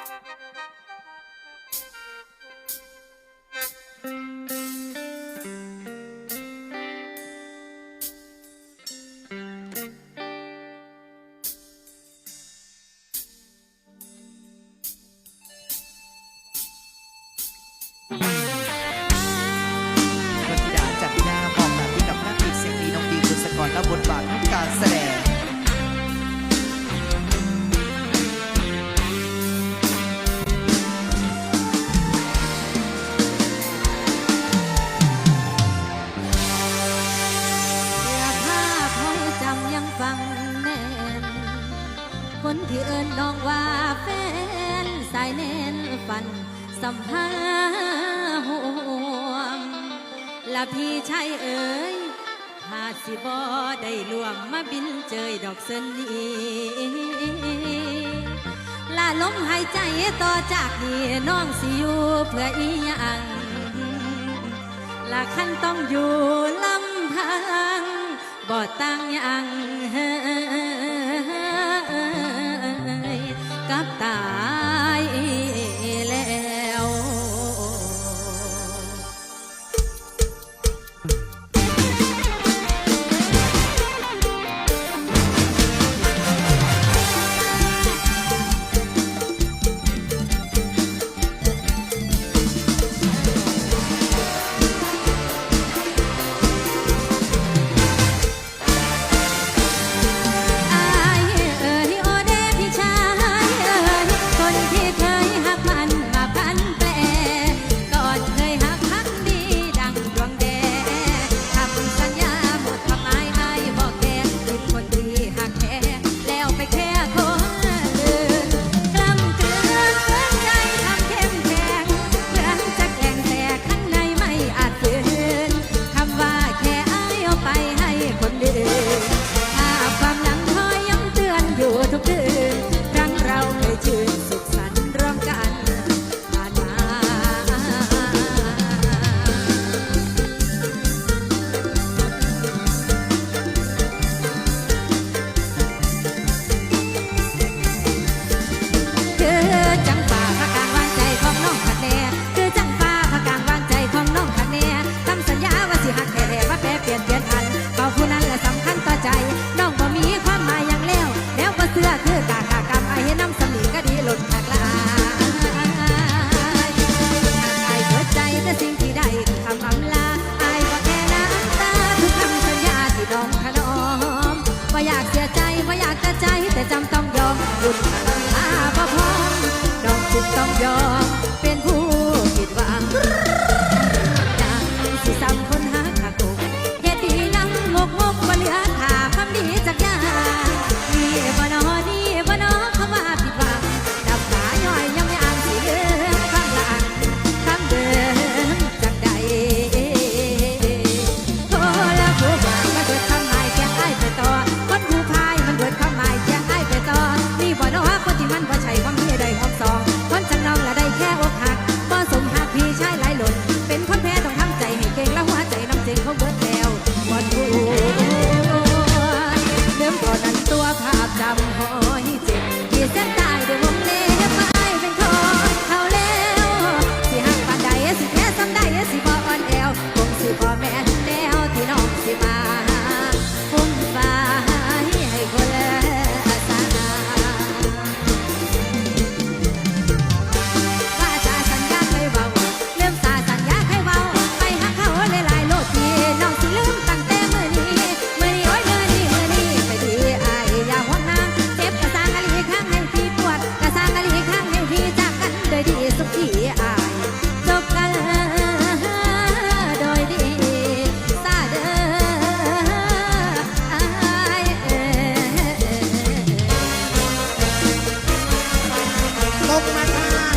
วั คนที่เอิญน้องว่าแฟนสายแน่นฟันสัมภาห่วงและพี่ชายเอ๋ยหาสิบอได้ลวงมาบินเจยดอกเสนีลาลมหายใจต่อจากนี้น้องสิอยู่เพื่ออีหยังละขั้นต้องอยู่ลำพังบ่ตั้งหยัง แต่จำต้องยอมหยุดมาบ่พอน้องจุดต้องยอม